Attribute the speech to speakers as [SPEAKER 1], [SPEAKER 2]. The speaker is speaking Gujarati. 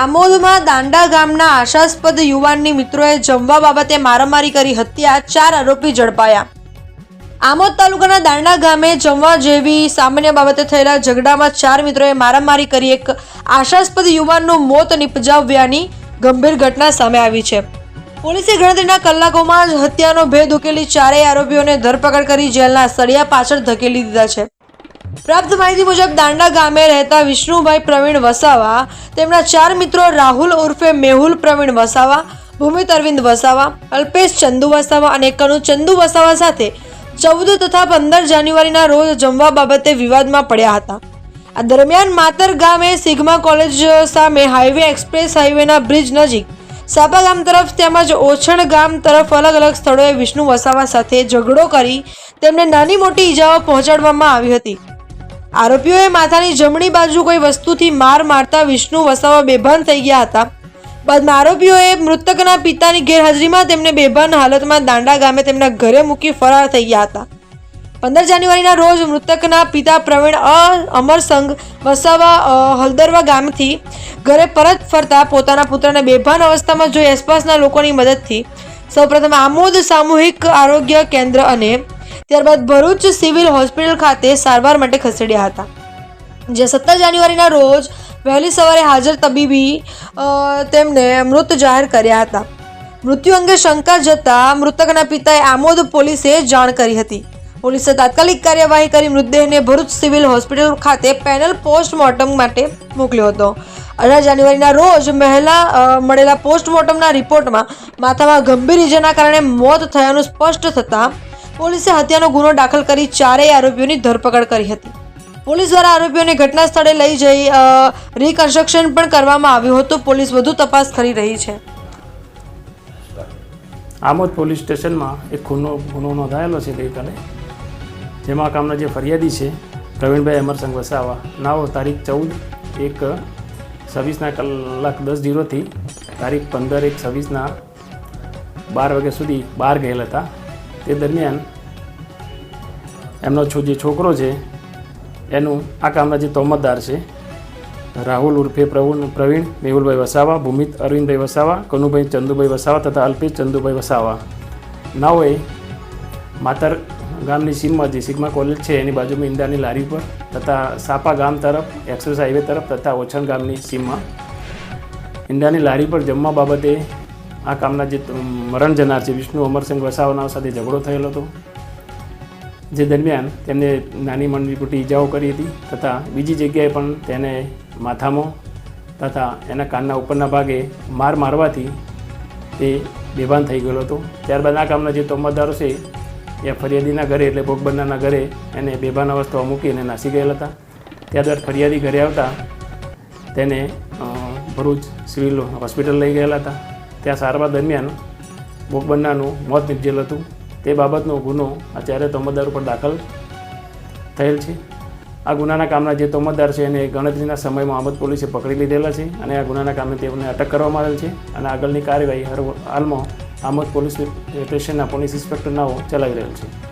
[SPEAKER 1] આમોદમાં દાંડા ગામના આશાસ્પદ યુવાનની મિત્રોએ જમવા બાબતે મારામારી કરી હત્યા, ચાર આરોપી ઝડપાયા. આમોદ તાલુકાના દાંડા ગામે જમવા જેવી સામાન્ય બાબતે થયેલા ઝઘડામાં ચાર મિત્રોએ મારામારી કરી એક આશાસ્પદ યુવાનનું મોત નિપજાવ્યાની ગંભીર ઘટના સામે આવી છે. પોલીસે ગણતરીના કલાકોમાં જ હત્યાનો ભેદ ઉકેલી ચારેય આરોપીઓને ધરપકડ કરી જેલના સળિયા પાછળ ધકેલી દીધા છે. પ્રાપ્ત માહિતી મુજબ દાંડા ગામે રહેતા વિષ્ણુભાઈ પ્રવીણ વસાવા, તેમના ચાર મિત્રો રાહુલ ઉર્ફે મેહુલ પ્રવીણ વસાવા ભૂમિત અરવિંદ વસાવા, અલ્પેશ ચંદુ વસાવા અને કનુ ચંદુ વસાવા સાથે ચૌદ તથા પંદર જાન્યુઆરીના રોજ જમવા બાબતે વિવાદમાં પડ્યા હતા. આ દરમિયાન માતર ગામે સિગ્મા કોલેજ સામે હાઈવે એક્સપ્રેસ હાઈવેના બ્રિજ નજીક સાપા ગામ તરફ તેમજ ઓછણ ગામ તરફ અલગ અલગ સ્થળોએ વિષ્ણુ વસાવા સાથે ઝઘડો કરી તેમને નાની મોટી ઈજાઓ પહોંચાડવામાં આવી હતી. આરોપીઓએ માથાની જમણી બાજુ કોઈ વસ્તુથી માર મારતા વિષ્ણુ વસાવા બેભાન થઈ ગયા હતા. બાદમાં આરોપીઓએ મૃતકના પિતાની ગેરહાજરીમાં તેમને બેભાન હાલતમાં દાંડા ગામે તેમના ઘરે મૂકી ફરાર થઈ ગયા હતા. પંદર જાન્યુઆરીના રોજ મૃતકના પિતા પ્રવીણ અ અમરસંગ વસાવા હલદરવા ગામથી ઘરે પરત ફરતા પોતાના પુત્રને બેભાન અવસ્થામાં જોઈ આસપાસના લોકોની મદદથી સૌપ્રથમ આમોદ સામૂહિક આરોગ્ય કેન્દ્ર અને ત્યારબાદ ભરૂચ સિવિલ હોસ્પિટલ ખાતે સારવાર માટે ખસેડ્યા હતા. જે સત્તર જાન્યુઆરીના રોજ વહેલી સવારે હાજર તબીબી તેમને મૃત જાહેર કર્યા હતા. મૃત્યુ અંગે શંકા જતા મૃતકના પિતાએ આમોદ પોલીસે જાણ કરી હતી. પોલીસે તાત્કાલિક કાર્યવાહી કરી મૃતદેહને ભરૂચ સિવિલ હોસ્પિટલ ખાતે પેનલ પોસ્ટમોર્ટમ માટે મોકલ્યો હતો. અઢાર જાન્યુઆરીના રોજ મહેલા મળેલા પોસ્ટમોર્ટમના રિપોર્ટમાં માથામાં ગંભીર ઇજાના કારણે મોત થયાનું સ્પષ્ટ થતાં પોલીસે હત્યાનો ગુનો દાખલ કરી ચારેય આરોપીઓની ધરપકડ કરી હતી. પોલીસ દ્વારા આરોપીઓને ઘટના સ્થળે લઈ જઈ રિકન્સ્ટ્રક્શન પણ કરવામાં આવ્યું હતું. પોલીસ વધુ તપાસ કરી રહી છે.
[SPEAKER 2] આમોદ પોલીસ સ્ટેશનમાં એક ખૂનનો ગુનો નોંધાયેલો છે ગઈકાલે. જેમાં કામના જે ફરિયાદી છે, પ્રવીણભાઈ અમરસંગ વસાવા નાઓ તારીખ ચૌદ એક છવ્વીસના કલાક દસ જીરોથી તારીખ પંદર એક છવ્વીસના બાર વાગ્યા સુધી બહાર ગયેલા હતા. તે દરમિયાન એમનો જે છોકરો છે, એનું આ કામના જે તોમતદાર છે, રાહુલ ઉર્ફે પ્રવીણ પ્રવીણ, મેહુલભાઈ વસાવા, ભૂમિત અરવિંદભાઈ વસાવા, કનુભાઈ ચંદુભાઈ વસાવા તથા અલ્પેશ ચંદુભાઈ વસાવા. નાઓએ માતર ગામની સીમમાં જે સિગ્મા કોલેજ છે, એની બાજુમાં ઈંડાની લારી પર તથા સાપા ગામ તરફ, એક્સપ્રેસ હાઈવે તરફ તથા ઓછણ ગામની સીમમાં ઈંડાની લારી પર જમવા બાબતે આ કામના જે મરણ જનાર છે, વિષ્ણુ અમરસિંહ વસાવાના સાથે ઝઘડો થયેલો હતો. જે દરમિયાન તેમને નાની મંડવી મોટી ઈજાઓ કરી હતી તથા બીજી જગ્યાએ પણ તેને માથામાં તથા એના કાનના ઉપરના ભાગે માર મારવાથી તે બેભાન થઈ ગયેલો હતો. ત્યારબાદ આ કામના જે તોમતદારો છે, એ ફરિયાદીના ઘરે એટલે ભોગ ઘરે એને બેભાન અવસ્થામાં મૂકીને નાસી ગયેલા હતા. ત્યારબાદ ફરિયાદી ઘરે આવતા તેને ભરૂચ સિવિલ હોસ્પિટલ લઈ ગયેલા હતા. ત્યાં સારવાર દરમિયાન ભોગ મોત નિપજેલ હતું. તે બાબતનો ગુનો અત્યારે તોમતદાર ઉપર દાખલ થયેલ છે. આ ગુનાના કામના જે તોમતદાર છે એને ગણતરીના સમયમાં આમદ પોલીસે પકડી લીધેલા છે અને આ ગુનાના કામે તેમને અટક કરવામાં આવેલ છે અને આગળની કાર્યવાહી હાલમાં આમદ પોલીસ સ્ટેશનના પોલીસ ઇન્સ્પેક્ટરનાઓ ચલાવી રહેલ છે.